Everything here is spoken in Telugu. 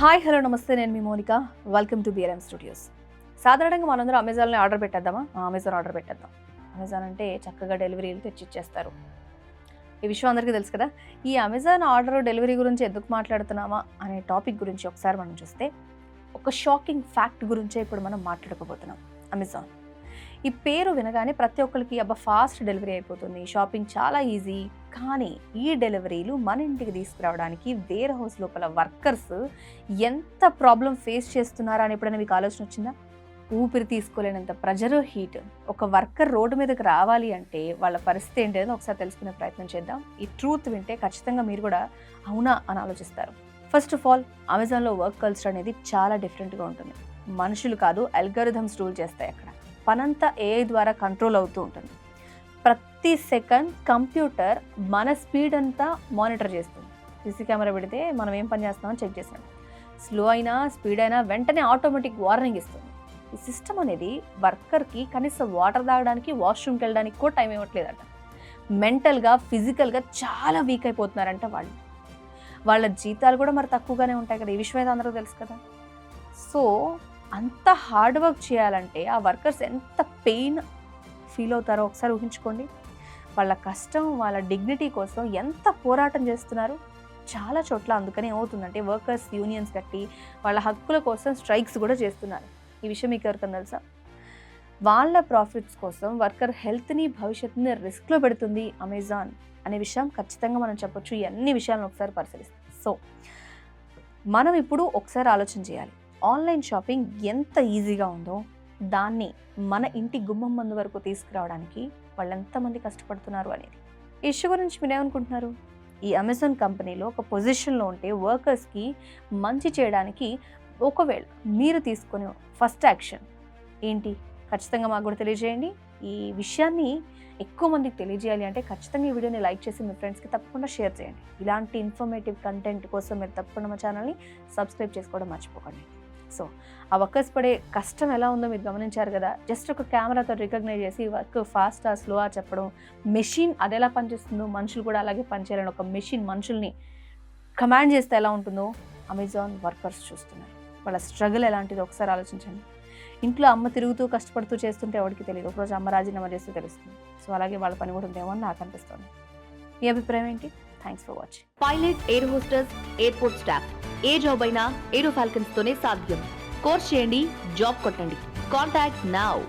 హాయ్ హలో నమస్తే. నేను మీ Monika. Welcome to BRM studios సాధారణంగా మనందరూ అమెజాన్లో ఆర్డర్ పెట్టేద్దామా? అమెజాన్ ఆర్డర్ పెట్టేద్దాం. అమెజాన్ అంటే చక్కగా డెలివరీలు తెచ్చి ఇచ్చేస్తారు ఈ విషయం అందరికీ తెలుసు కదా? ఈ అమెజాన్ ఆర్డర్ డెలివరీ గురించి ఎందుకు మాట్లాడుతున్నామా అనే టాపిక్ గురించి ఒకసారి మనం చూస్తే ఒక షాకింగ్ ఫ్యాక్ట్ గురించే ఇప్పుడు మనం మాట్లాడుకోబోతున్నాం. అమెజాన్ ఈ పేరు వినగానే ప్రతి ఒక్కరికి అబ్బా ఫాస్ట్ డెలివరీ అయిపోతుంది. షాపింగ్ చాలా ఈజీ. కానీ ఈ డెలివరీలు మన ఇంటికి తీసుకురావడానికి వేర్ హౌస్ లోపల వర్కర్స్ ఎంత ప్రాబ్లం ఫేస్ చేస్తున్నారా అని ఎప్పుడైనా మీకు ఆలోచన వచ్చిందా? ఊపిరి తీసుకోలేనంత ప్రెజర్ హీట్. ఒక వర్కర్ రోడ్డు మీదకి రావాలి అంటే వాళ్ళ పరిస్థితి ఏంటనేది ఒకసారి తెలుసుకునే ప్రయత్నం చేద్దాం. ఈ ట్రూత్ వింటే ఖచ్చితంగా మీరు కూడా అవునా అని ఆలోచిస్తారు. ఫస్ట్ ఆఫ్ ఆల్ అమెజాన్లో వర్క్ కల్చర్ అనేది చాలా డిఫరెంట్గా ఉంటుంది. మనుషులు కాదు అల్గారిథమ్స్ రూల్ చేస్తాయి అక్కడ. పనంతా ఏఐ ద్వారా కంట్రోల్ అవుతూ ఉంటుంది. ప్రతి సెకండ్ కంప్యూటర్ మన స్పీడ్ అంతా మానిటర్ చేస్తుంది. సీసీ కెమెరా పెడితే మనం ఏం పని చేస్తామని చెక్ చేసాం స్లో అయినా స్పీడ్ అయినా వెంటనే ఆటోమేటిక్ వార్నింగ్ ఇస్తుంది. ఈ సిస్టమ్ అనేది వర్కర్కి కనీసం వాటర్ తాగడానికి వాష్రూమ్కి వెళ్ళడానికి కూడా టైం ఇవ్వట్లేదట. మెంటల్గా ఫిజికల్గా చాలా వీక్ అయిపోతున్నారంట వాళ్ళు. వాళ్ళ జీతాలు కూడా మరి తక్కువగానే ఉంటాయి కదా. ఈ విషయం అయితే అందరూ తెలుసు కదా. సో అంత హార్డ్ వర్క్ చేయాలంటే ఆ వర్కర్స్ ఎంత పెయిన్ ఫీల్ అవుతారో ఒకసారి ఊహించుకోండి. వాళ్ళ కష్టం వాళ్ళ డిగ్నిటీ కోసం ఎంత పోరాటం చేస్తున్నారు? చాలా చోట్ల అందుకనే ఏమవుతుందంటే వర్కర్స్ యూనియన్స్ కట్టి వాళ్ళ హక్కుల కోసం స్ట్రైక్స్ కూడా చేస్తున్నారు. ఈ విషయం మీకు ఎవరికన్నా తెలుసా? వాళ్ళ ప్రాఫిట్స్ కోసం వర్కర్ హెల్త్ని భవిష్యత్తుని రిస్క్లో పెడుతుంది అమెజాన్ అనే విషయం ఖచ్చితంగా మనం చెప్పొచ్చు. ఈ అన్ని విషయాలను ఒకసారి పరిశీలిస్తాం. సో మనం ఇప్పుడు ఒకసారి ఆలోచన చేయాలి. ఆన్లైన్ షాపింగ్ ఎంత ఈజీగా ఉందో దాన్ని మన ఇంటి గుమ్మం ముందు వరకు తీసుకురావడానికి వాళ్ళు ఎంతమంది కష్టపడుతున్నారు అనేది. ఈ ఇష్యూ గురించి మీరు ఏమనుకుంటున్నారు? ఈ అమెజాన్ కంపెనీలో ఒక పొజిషన్లో ఉంటే వర్కర్స్కి మంచి చేయడానికి ఒకవేళ మీరు తీసుకునే ఫస్ట్ యాక్షన్ ఏంటి? ఖచ్చితంగా మాకు కూడా తెలియజేయండి. ఈ విషయాన్ని ఎక్కువ మందికి తెలియజేయాలి అంటే ఖచ్చితంగా ఈ వీడియోని లైక్ చేసి మీ ఫ్రెండ్స్కి తప్పకుండా షేర్ చేయండి. ఇలాంటి ఇన్ఫర్మేటివ్ కంటెంట్ కోసం మీరు తప్పకుండా మా ఛానల్ని సబ్స్క్రైబ్ చేసుకోవడం మర్చిపోకండి. సో ఆ వర్కర్స్ పడే కష్టం ఎలా ఉందో మీరు గమనించారు కదా. జస్ట్ ఒక కెమెరాతో రికగ్నైజ్ చేసి వర్క్ ఫాస్టా స్లోగా చెప్పడం. మెషిన్ అది ఎలా పనిచేస్తుందో మనుషులు కూడా అలాగే పనిచేయాలని ఒక మెషిన్ మనుషుల్ని కమాండ్ చేస్తే ఎలా ఉంటుందో అమెజాన్ వర్కర్స్ చూస్తున్నారు. వాళ్ళ స్ట్రగుల్ ఎలాంటిదో ఒకసారి ఆలోచించండి. ఇంట్లో అమ్మ తిరుగుతూ కష్టపడుతూ చేస్తుంటే ఎవరికి తెలియదు. ఒకరోజు అమ్మ రాజీనామా చేస్తే తెలుస్తుంది. సో అలాగే వాళ్ళ పని కూడా ఉందేమో అని నాకు అనిపిస్తుంది. మీ అభిప్రాయం ఏంటి? Thanks for watching pilot air hostesses airport staff A job అయినా ఏరో ఫాల్కన్స్ తోనే సాధ్యం. కోర్స్ చేయండి జాబ్ కొట్టండి. Contact now